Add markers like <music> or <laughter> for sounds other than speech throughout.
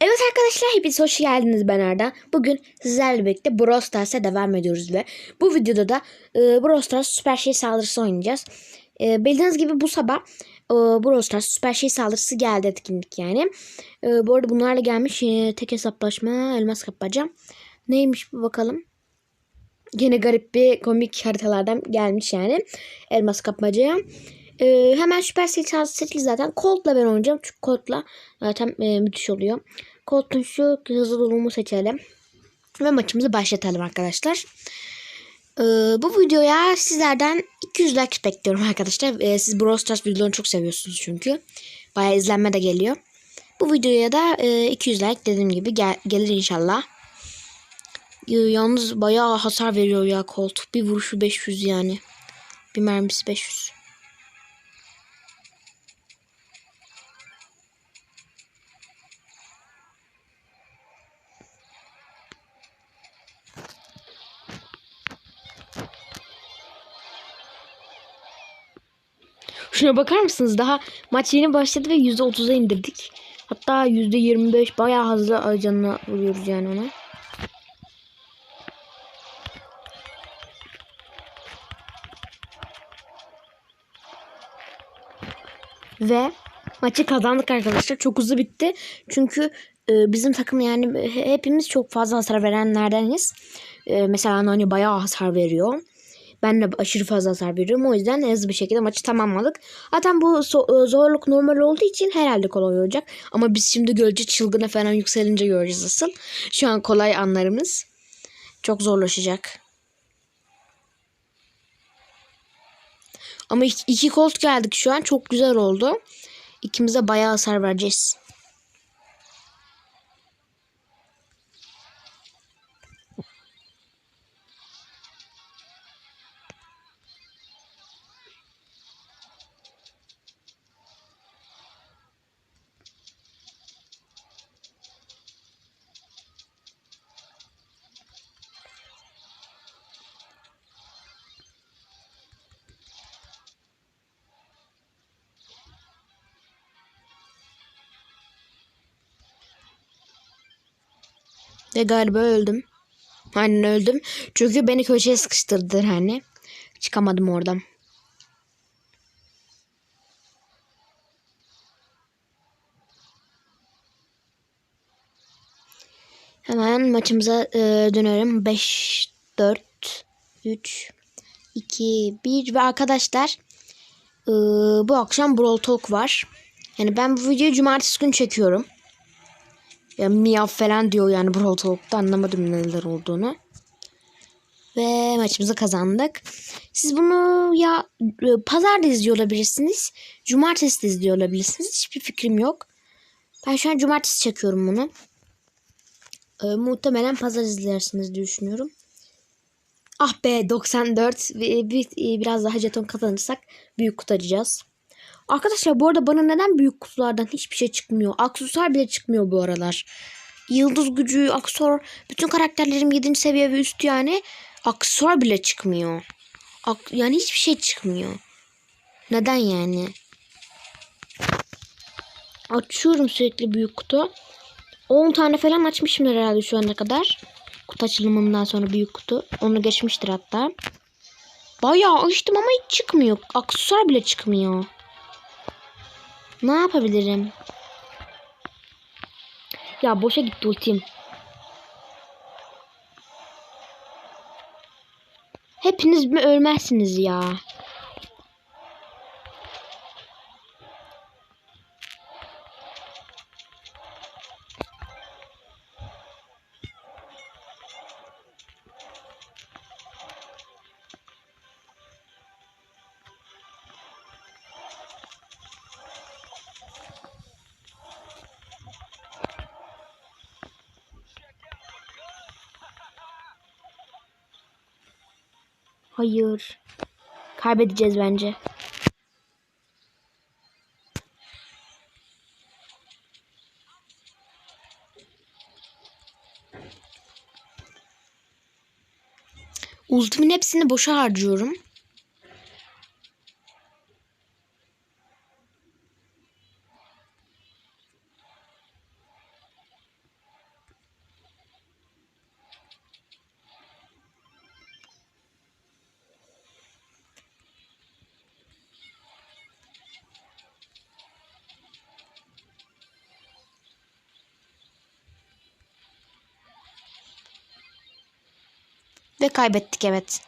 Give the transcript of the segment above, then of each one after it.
Evet arkadaşlar hepiniz hoş geldiniz ben Arda. Bugün sizlerle birlikte Brawl Stars'a devam ediyoruz ve bu videoda da e, Brawl Stars Süper Şey Saldırısı oynayacağız. E, bildiğiniz gibi bu sabah e, Brawl Stars Süper Şey Saldırısı geldi etkinlik yani. E, bu arada bunlarla gelmiş e, tek hesaplaşma elmas kapmaca. Neymiş bir bakalım. Yine garip bir komik haritalardan gelmiş yani elmas kapmacaya. Ee, hemen Süper Sil seçili zaten. Colt'la ben oynayacağım. Çünkü Colt'la zaten e, müthiş oluyor. Colt'un şu hızlı dolumu seçelim. Ve maçımızı başlatalım arkadaşlar. Ee, bu videoya sizlerden 200 like bekliyorum arkadaşlar. Ee, siz Brawl Stars videolarını çok seviyorsunuz çünkü. Bayağı izlenme de geliyor. Bu videoya da e, 200 like dediğim gibi gel gelir inşallah. Ee, yalnız bayağı hasar veriyor ya Colt. Bir vuruşu 500 yani. Bir mermisi 500. Şuna bakar mısınız? Daha maç yeni başladı ve %30'a indirdik. Hatta %25 bayağı hızlı canına vuruyoruz yani ona. Ve maçı kazandık arkadaşlar. Çok hızlı bitti. Çünkü e, bizim takım yani hepimiz çok fazla hasar verenlerdeniz. E, mesela Nani bayağı hasar veriyor. Ben de aşırı fazla hasar veriyorum. O yüzden hızlı bir şekilde maçı tamamladık. Zaten bu so- zorluk normal olduğu için herhalde kolay olacak. Ama biz şimdi gölce çılgına falan yükselince göreceğiz asıl. Şu an kolay anlarımız. Çok zorlaşacak. Ama iki, iki kolt geldik şu an. Çok güzel oldu. İkimize bayağı hasar vereceğiz. Ve galiba öldüm. Aynen öldüm. Çünkü beni köşeye sıkıştırdılar hani. Çıkamadım oradan. Hemen maçımıza e, dönelim. 5, 4, 3, 2, 1 ve arkadaşlar e, bu akşam Brawl Talk var. Yani ben bu videoyu cumartesi günü çekiyorum. Ya miyav falan diyor yani Brawl Talk'ta anlamadım neler olduğunu. Ve maçımızı kazandık. Siz bunu ya e, pazar da izliyor olabilirsiniz. Cumartesi de izliyor olabilirsiniz. Hiçbir fikrim yok. Ben şu an cumartesi çekiyorum bunu. E, muhtemelen pazar izlersiniz diye düşünüyorum. Ah be 94. Bir, bir, biraz daha jeton kazanırsak büyük kutu açacağız. Arkadaşlar bu arada bana neden büyük kutulardan hiçbir şey çıkmıyor? Aksesuar bile çıkmıyor bu aralar. Yıldız gücü, aksesuar, bütün karakterlerim 7. seviye ve üstü yani. Aksesuar bile çıkmıyor. Ak yani hiçbir şey çıkmıyor. Neden yani? Açıyorum sürekli büyük kutu. 10 tane falan açmışım herhalde şu ana kadar. Kutu açılımından sonra büyük kutu. Onu geçmiştir hatta. Bayağı açtım ama hiç çıkmıyor. Aksesuar bile çıkmıyor. Ne yapabilirim? Ya boşa gitti ultim. Hepiniz mi ölmezsiniz ya? Hayır. Kaybedeceğiz bence. Ultimin hepsini boşa harcıyorum. Ve kaybettik evet.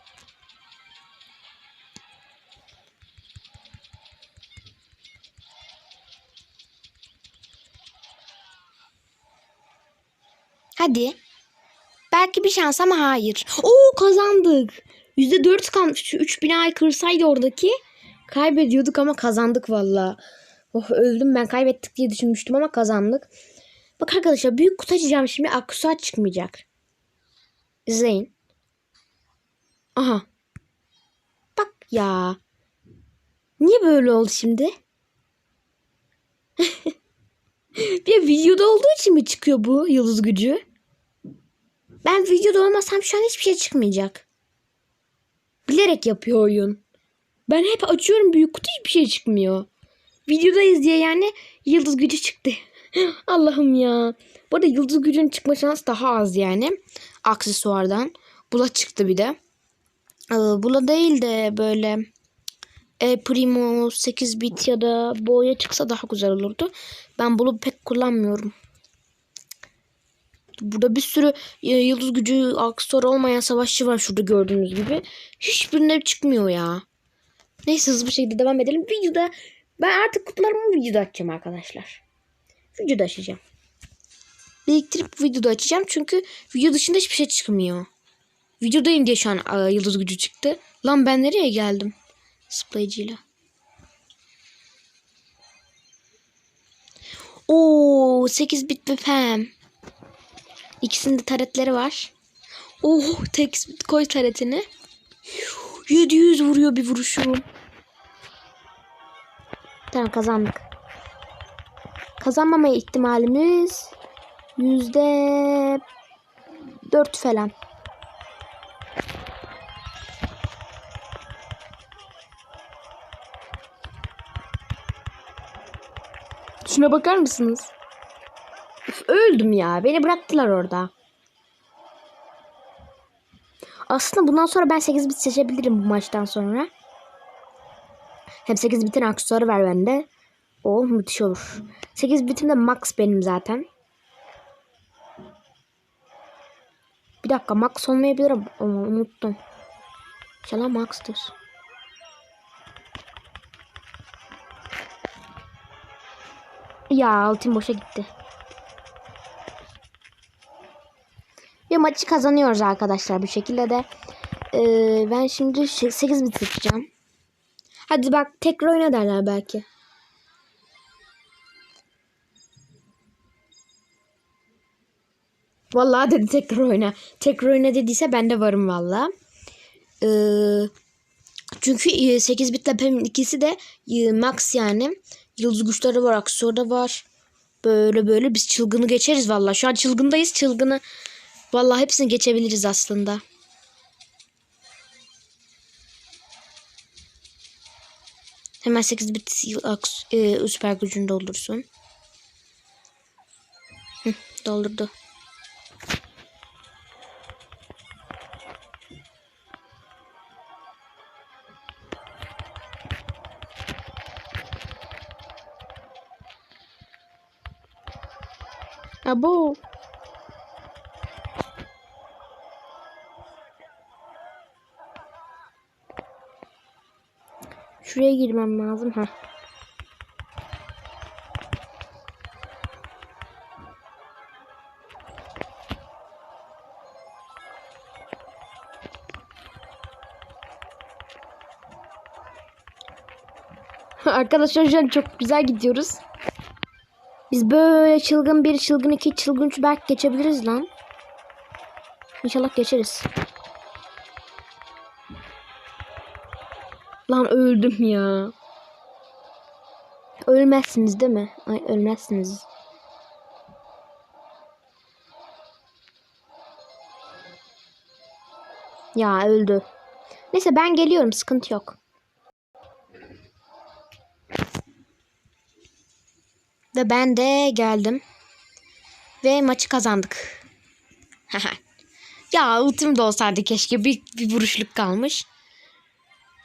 Hadi. Belki bir şans ama hayır. Oo kazandık. %4 kalmış. Şu 3 binayı kırsaydı oradaki kaybediyorduk ama kazandık valla. Oh öldüm ben kaybettik diye düşünmüştüm ama kazandık. Bak arkadaşlar büyük kutu açacağım şimdi aksesuar çıkmayacak. İzleyin. Aha. Bak ya. Niye böyle oldu şimdi? <laughs> bir videoda olduğu için mi çıkıyor bu yıldız gücü? Ben videoda olmasam şu an hiçbir şey çıkmayacak. Bilerek yapıyor oyun. Ben hep açıyorum büyük kutu hiçbir şey çıkmıyor. Videodayız diye yani yıldız gücü çıktı. <laughs> Allah'ım ya. Bu arada yıldız gücünün çıkma şansı daha az yani. Aksesuardan. Bula çıktı bir de. Ee, Bula değil de böyle e, Primo 8 bit ya da boya çıksa daha güzel olurdu. Ben bunu pek kullanmıyorum. Burada bir sürü e, yıldız gücü aksesuar olmayan savaşçı var şurada gördüğünüz gibi. Hiçbirinde çıkmıyor ya. Neyse hızlı bir şekilde devam edelim. Videoda ben artık kutularımı videoda açacağım arkadaşlar. Videoda açacağım. Biriktirip videoda açacağım çünkü video dışında hiçbir şey çıkmıyor. Videodayım diye şu an aa, yıldız gücü çıktı. Lan ben nereye geldim? Splaycıyla. Oo 8 bit ve pem. İkisinde taretleri var. Oh tek koy taretini. 700 vuruyor bir vuruşum. Tamam kazandık. Kazanmama ihtimalimiz yüzde dört falan. Şuna bakar mısınız? Üf, öldüm ya. Beni bıraktılar orada. Aslında bundan sonra ben 8 bit seçebilirim bu maçtan sonra. Hem 8 bitin aksesuarı var bende. O müthiş olur. 8 bitim de max benim zaten. Bir dakika max olmayabilir ama unuttum. İnşallah max'tır. Ya altın boşa gitti. Ve maçı kazanıyoruz arkadaşlar bu şekilde de. Ee, ben şimdi 8 bit seçeceğim. Hadi bak tekrar oyna derler belki. Vallahi dedi tekrar oyna. Tekrar oyna dediyse ben de varım valla. Ee, çünkü 8 bitle PEM'in ikisi de e, max yani. Yıldız güçleri var, aksesuarı da var. Böyle böyle biz çılgını geçeriz valla. Şu an çılgındayız. Çılgını valla hepsini geçebiliriz aslında. Hemen 8 bit e, süper gücünü doldursun. Hı, doldurdu. Abo. Şuraya girmem lazım. ha. <laughs> Arkadaşlar şu an çok güzel gidiyoruz. Biz böyle çılgın bir, çılgın iki, çılgın üç belki geçebiliriz lan. İnşallah geçeriz. Lan öldüm ya. Ölmezsiniz değil mi? Ay ölmezsiniz. Ya öldü. Neyse ben geliyorum sıkıntı yok. Ve ben de geldim. Ve maçı kazandık. <laughs> ya ultim de olsaydı keşke bir, bir vuruşluk kalmış.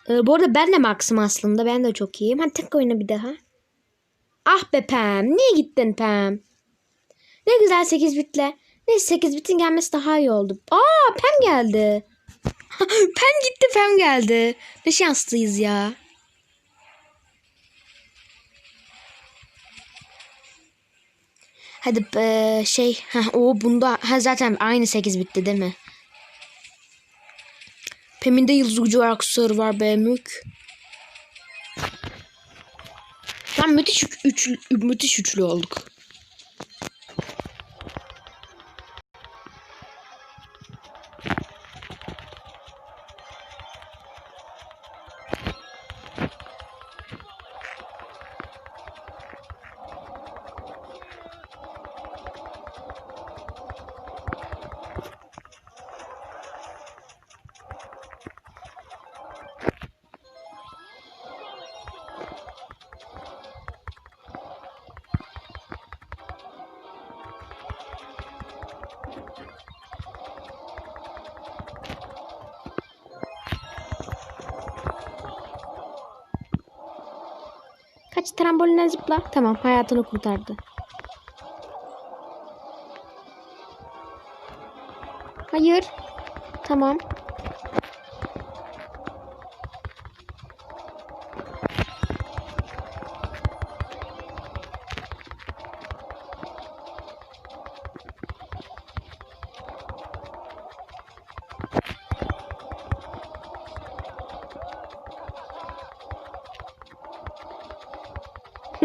Ee, bu arada ben de max'ım aslında. Ben de çok iyiyim. Hadi tek oyna bir daha. Ah be Pam. Niye gittin Pam? Ne güzel 8 bitle. Neyse 8 bitin gelmesi daha iyi oldu. Aa Pam geldi. <laughs> Pem gitti Pem geldi. Ne şanslıyız ya. Hadi eee, şey heh, o bunda ha, zaten aynı 8 bitti değil mi? Pem'in de yıldız gücü aksesuarı var be. Lan müthiş üç, müthiş üçlü olduk. Kaç trambolinden zıpla. Tamam hayatını kurtardı. Hayır. Tamam.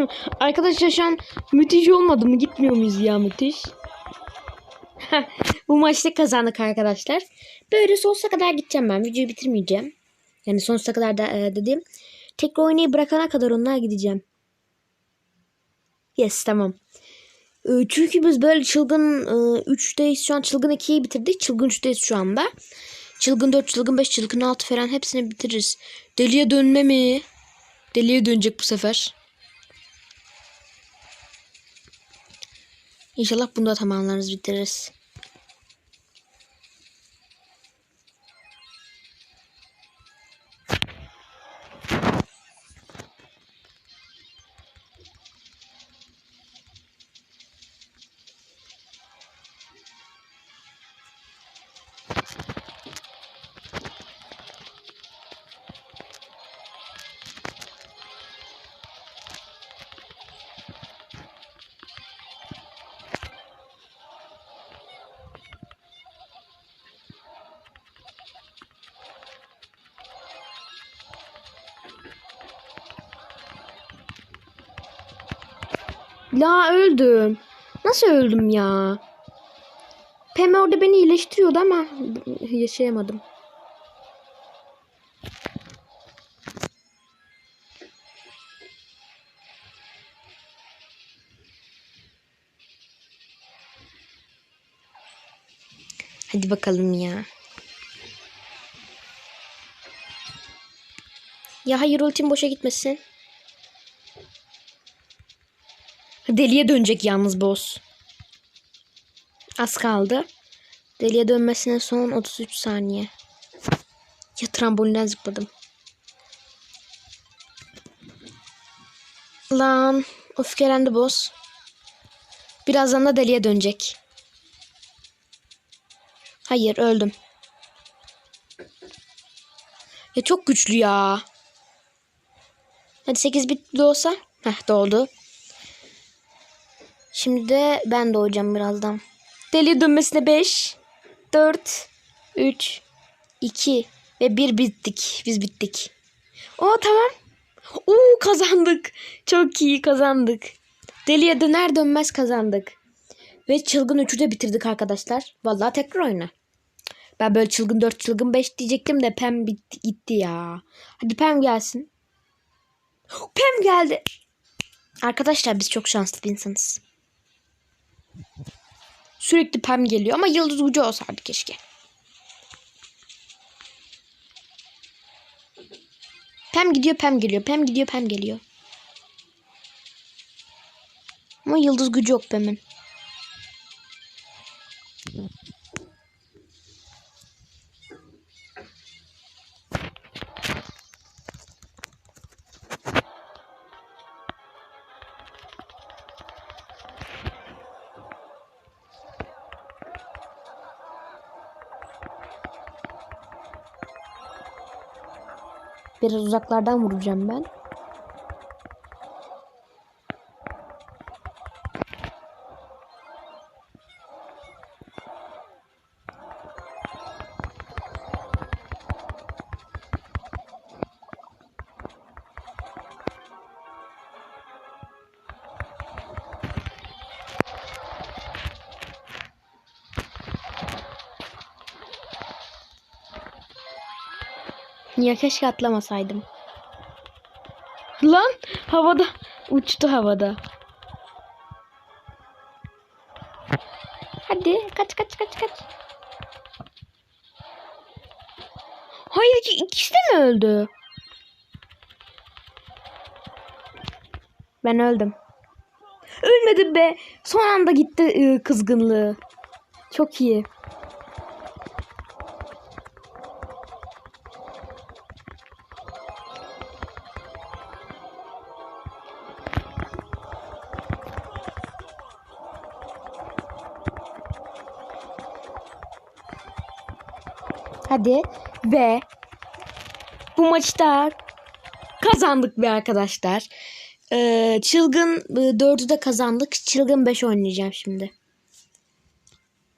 <laughs> Arkadaşlar şu an müthiş olmadı mı? Gitmiyor muyuz ya müthiş? Bu maçta kazandık arkadaşlar. Böyle sonsuza kadar gideceğim ben. Videoyu bitirmeyeceğim. Yani sonsuza kadar da e, dediğim. Tekrar oynayı bırakana kadar onlar gideceğim. Yes tamam. E, çünkü biz böyle çılgın e, 3'teyiz şu an. Çılgın 2'yi bitirdik. Çılgın 3'teyiz şu anda. Çılgın 4, çılgın 5, çılgın 6 falan hepsini bitiririz. Deliye dönme mi? Deliye dönecek bu sefer. İnşallah bunu da tamamlarız bitiririz. La öldüm. Nasıl öldüm ya? Peme orada beni iyileştiriyordu ama yaşayamadım. Hadi bakalım ya. Ya hayır ultim boşa gitmesin. Deliye dönecek yalnız boss. Az kaldı. Deliye dönmesine son 33 saniye. Ya trambolinden zıpladım. Lan öfkelendi boss. Birazdan da deliye dönecek. Hayır öldüm. Ya çok güçlü ya. Hadi 8 bit olsa. Heh doğdu. Şimdi de ben doğacağım birazdan. Deli dönmesine 5, 4, 3, 2 ve 1 bittik. Biz bittik. Oo tamam. Oo kazandık. Çok iyi kazandık. Deliye döner dönmez kazandık. Ve çılgın 3'ü de bitirdik arkadaşlar. Vallahi tekrar oyna. Ben böyle çılgın 4 çılgın 5 diyecektim de Pem bitti, gitti ya. Hadi Pem gelsin. Pem geldi. Arkadaşlar biz çok şanslı bir insanız. Sürekli Pem geliyor ama yıldız ucu olsaydı keşke. Pem gidiyor Pem geliyor. Pem gidiyor Pem geliyor. Ama yıldız gücü yok Pem'in. Biraz uzaklardan vuracağım ben. Ya keşke atlamasaydım. Lan havada uçtu havada. Hadi kaç kaç kaç kaç. Hayır iki, ikisi de mi öldü? Ben öldüm. Ölmedim be. Son anda gitti ıı, kızgınlığı. Çok iyi. Hadi ve bu maçta kazandık be arkadaşlar. Ee, çılgın e, 4'ü de kazandık. Çılgın 5 oynayacağım şimdi.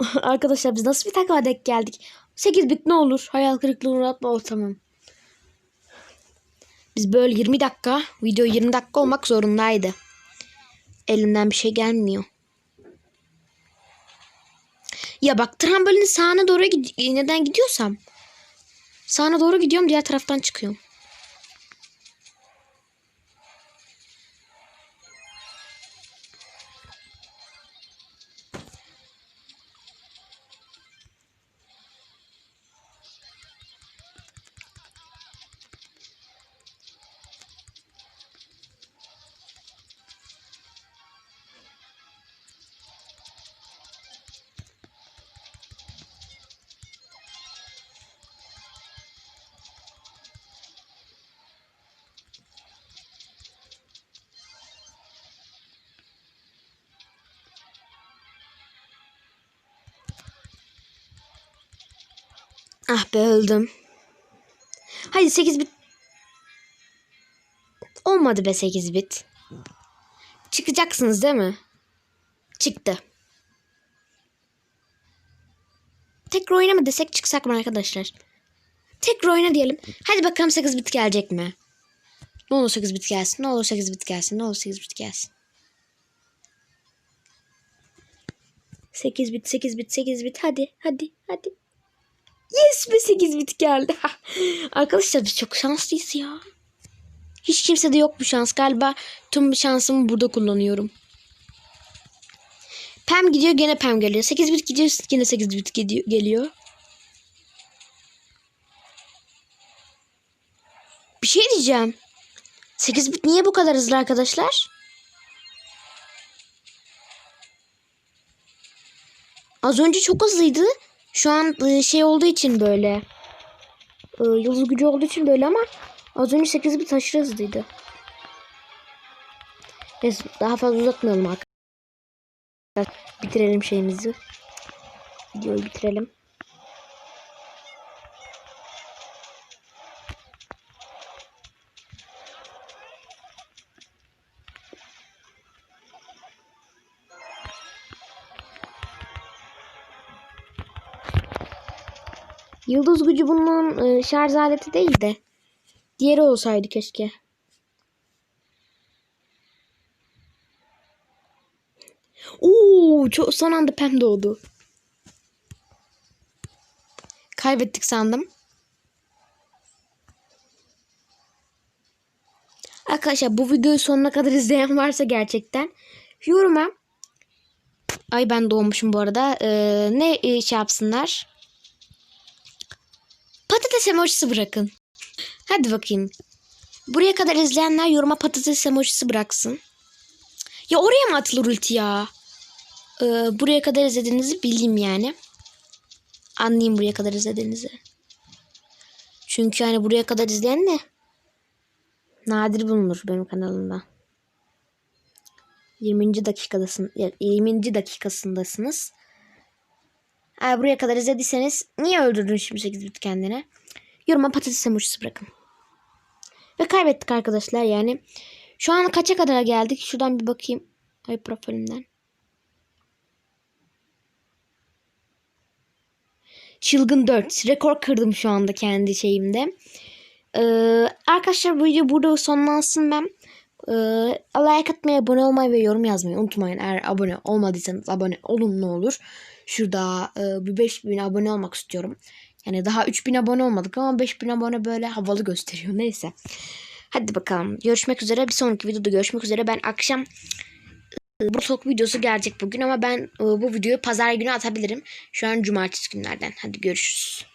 <laughs> arkadaşlar biz nasıl bir takıma denk geldik? 8 bit ne olur? Hayal kırıklığına uğratma o tamam. Biz böyle 20 dakika, video 20 dakika olmak zorundaydı. Elimden bir şey gelmiyor. Ya bak trambolinin sağına doğru gid- neden gidiyorsam sağına doğru gidiyorum diğer taraftan çıkıyorum. Ah be öldüm. Haydi 8 bit. Olmadı be 8 bit. Çıkacaksınız değil mi? Çıktı. Tekrar oyna mı desek çıksak mı arkadaşlar? Tekrar oyna diyelim. Hadi bakalım 8 bit gelecek mi? Ne olur 8 bit gelsin. Ne olur 8 bit gelsin. Ne olur 8 bit gelsin. 8 bit 8 bit 8 bit hadi hadi hadi. Yes be 8 bit geldi. <laughs> Arkadaşlar biz çok şanslıyız ya. Hiç kimsede yok bu şans. Galiba tüm şansımı burada kullanıyorum. Pem gidiyor gene Pem geliyor. 8 bit gidiyor gene 8 bit geliyor. Bir şey diyeceğim. 8 bit niye bu kadar hızlı arkadaşlar? Az önce çok hızlıydı. Şu an e, şey olduğu için böyle. E, Yıldız gücü olduğu için böyle ama az önce 8 bit aşırı hızlıydı. Neyse daha fazla uzatmayalım arkadaşlar. Bitirelim şeyimizi. Videoyu bitirelim. Yıldız gücü bunun e, şarj aleti değil de diğeri olsaydı keşke. Oo, çok son anda Pem doğdu. Kaybettik sandım. Arkadaşlar bu videoyu sonuna kadar izleyen varsa gerçekten yoruma Ay ben doğmuşum bu arada. Ee, ne e, şey yapsınlar? Patates emojisi bırakın. Hadi bakayım. Buraya kadar izleyenler yoruma patates emojisi bıraksın. Ya oraya mı atılır ulti ya? Ee, buraya kadar izlediğinizi bileyim yani. Anlayayım buraya kadar izlediğinizi. Çünkü hani buraya kadar izleyen de nadir bulunur benim kanalımda. 20. dakikadasın 20. dakikasındasınız. Eğer buraya kadar izlediyseniz niye öldürdün şimdi 8 bit kendine? Yoruma patates emojisi bırakın. Ve kaybettik arkadaşlar yani. Şu an kaça kadar geldik? Şuradan bir bakayım. Ay profilimden. Çılgın 4. Rekor kırdım şu anda kendi şeyimde. Ee, arkadaşlar bu video burada sonlansın ben. Ee, like atmayı, abone olmayı ve yorum yazmayı unutmayın. Eğer abone olmadıysanız abone olun ne olur. Şurada e, bir 5000 abone olmak istiyorum. Yani daha 3000 abone olmadık ama 5000 abone böyle havalı gösteriyor. Neyse. Hadi bakalım. Görüşmek üzere. Bir sonraki videoda görüşmek üzere. Ben akşam e, bu videosu gelecek bugün ama ben e, bu videoyu pazar günü atabilirim. Şu an cumartesi günlerden. Hadi görüşürüz.